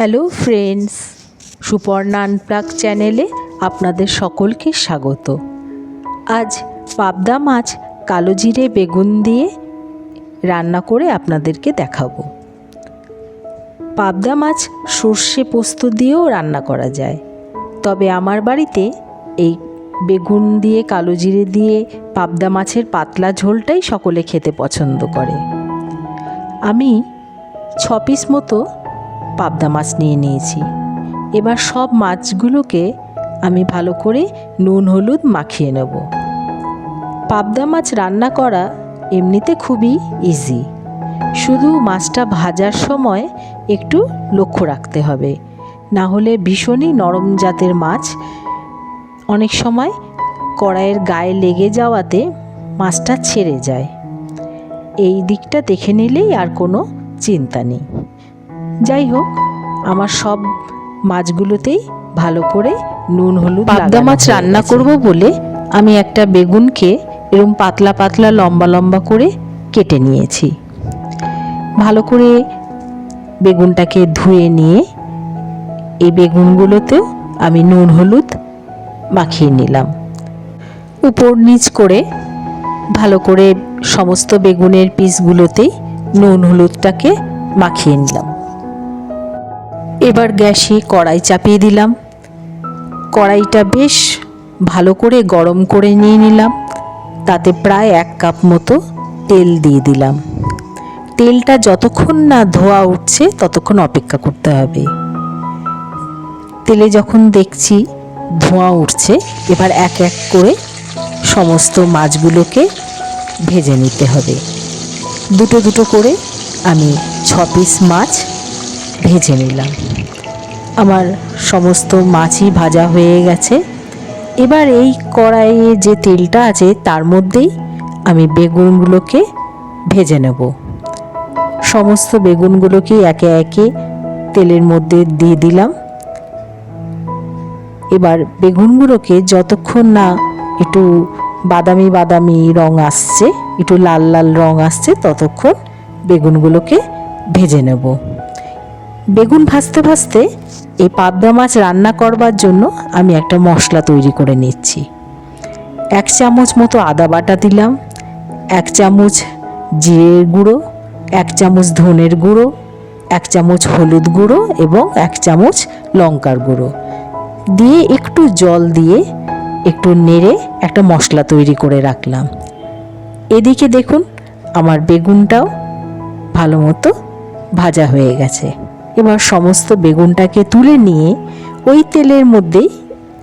Hello friends Suparna unplug চ্যানেলে আপনাদের সকলকে স্বাগত। আজ পাবদা মাছ কালো জিরে বেগুন দিয়ে রান্না করে আপনাদেরকে দেখাবো। পাবদা মাছ সর্ষে পোস্ত দিয়েও রান্না করা যায়। তবে আমার বাড়িতে এই বেগুন দিয়ে, কালো জিরে দিয়ে পাবদা মাছের পাতলা ঝোলটাই সকলে খেতে পছন্দ করে। আমি ছ পিস মতো পাবদা মাছ নিয়ে নিয়েছি। এবার সব মাছগুলোকে আমি ভালো করে নুন, হলুদ মাখিয়ে নেব। পাবদা মাছ রান্না করা এমনিতে খুবই ইজি শুধু মাছটা ভাজার সময় একটু লক্ষ্য রাখতে হবে। না হলে ভীষণই নরম জাতের মাছ। অনেক সময় কড়াইয়ের গায়ে লেগে যাওয়াতে মাছটা ছেড়ে যায়। এই দিকটা দেখে নিলেই আর কোনো চিন্তা নেই। যাই হোক আমার সব মাছগুলোতেই ভালো করে নুন হলুদ পাবদা মাছ রান্না করব বলে আমি একটা বেগুনকে এরকম পাতলা পাতলা লম্বা লম্বা করে কেটে নিয়েছি। ভালো করে বেগুনটাকে ধুয়ে নিয়ে এই বেগুনগুলোতেও আমি নুন হলুদ মাখিয়ে নিলাম। উপর নিচ করে ভালো করে সমস্ত বেগুনের পিসগুলোতেই নুন হলুদটাকে মাখিয়ে নিলাম। এবার গ্যাসে কড়াই চাপিয়ে দিলাম। কড়াইটা বেশ ভালো করে গরম করে নিয়ে নিলাম। তাতে প্রায় এক কাপ মতো তেল দিয়ে দিলাম। তেলটা যতক্ষণ না ধোয়া উঠছে, ততক্ষণ অপেক্ষা করতে হবে। তেলে যখন দেখছি ধোঁয়া উঠছে, এবার এক এক করে সমস্ত মাছগুলোকে ভেজে নিতে হবে। দুটো দুটো করে আমি ছ পিস মাছ ভেজে নিলাম। আমার সমস্ত মাছই ভাজা হয়ে গেছে। এবার এই কড়াইয়ে যে তেলটা আছে তার মধ্যেই আমি বেগুনগুলোকে ভেজে নেব। সমস্ত বেগুনগুলোকে একে একে তেলের মধ্যে দিয়ে দিলাম। এবার বেগুনগুলোকে যতক্ষণ না একটু বাদামি বাদামি রং আসছে, একটু লাল লাল রং আসছে, ততক্ষণ বেগুনগুলোকে ভেজে নেব। বেগুন ভাজতে ভাজতে এই পাবদা মাছ রান্না করবার জন্য আমি একটা মশলা তৈরি করে নিচ্ছি। এক চামচ মতো আদা বাটা দিলাম, এক চামচ জিরের গুঁড়ো, এক চামচ ধনের গুঁড়ো, এক চামচ হলুদ গুঁড়ো এবং এক চামচ লঙ্কার গুঁড়ো। দিয়ে একটু জল দিয়ে একটু নেড়ে একটা মশলা তৈরি করে রাখলাম। এদিকে দেখুন, আমার বেগুনটাও ভালো মতো ভাজা হয়ে গেছে। এবার সমস্ত বেগুনটাকে তুলে নিয়ে ওই তেলের মধ্যেই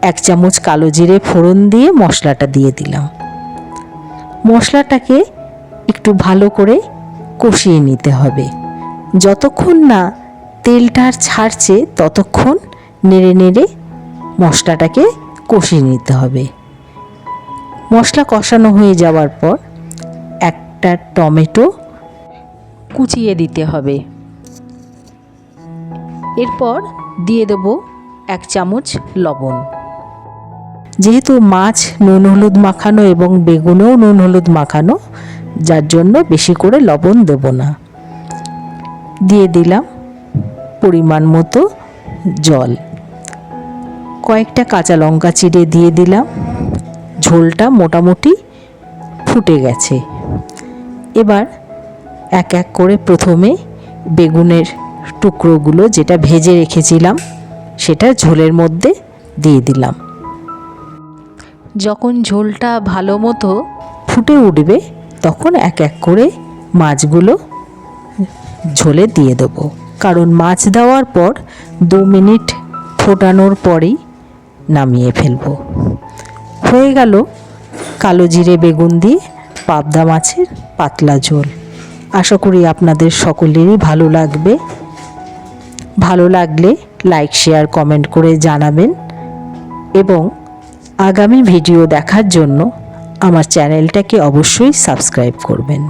এক চামচ কালো জিরে ফোড়ন দিয়ে মশলাটা দিয়ে দিলাম। মশলাটাকে একটু ভালো করে কষিয়ে নিতে হবে। যতক্ষণ না তেলটা আর ছাড়ছে, ততক্ষণ নেড়ে নেড়ে মশলাটাকে কষিয়ে নিতে হবে। মশলা কষানো হয়ে যাওয়ার পর একটা টমেটো কুচিয়ে দিতে হবে। এরপর দিয়ে দেব এক চামচ লবণ। যেহেতু মাছ নুন হলুদ মাখানো এবং বেগুনেও নুন হলুদ মাখানো, যার জন্য বেশি করে লবণ দেব না। দিয়ে দিলাম পরিমাণ মতো জল। কয়েকটা কাঁচা লঙ্কা চিড়ে দিয়ে দিলাম। ঝোলটা মোটামুটি ফুটে গেছে। এবার এক এক করে প্রথমে বেগুনের টুকরোগুলো যেটা ভেজে রেখেছিলাম সেটা ঝোলের মধ্যে দিয়ে দিলাম। যখন ঝোলটা ভালো মতো ফুটে উঠবে তখন এক এক করে মাছগুলো ঝোলে দিয়ে দেবো। কারণ মাছ দেওয়ার পর দু মিনিট ফোটানোর পরেই নামিয়ে ফেলব। হয়ে গেল কালো জিরে বেগুন দিয়ে পাবদা মাছের পাতলা ঝোল। আশা করি আপনাদের সকলেরই ভালো লাগবে। ভালো লাগলে লাইক শেয়ার কমেন্ট করে জানাবেন। এবং আগামী ভিডিও দেখার জন্য আমার চ্যানেলটাকে অবশ্যই সাবস্ক্রাইব করবেন।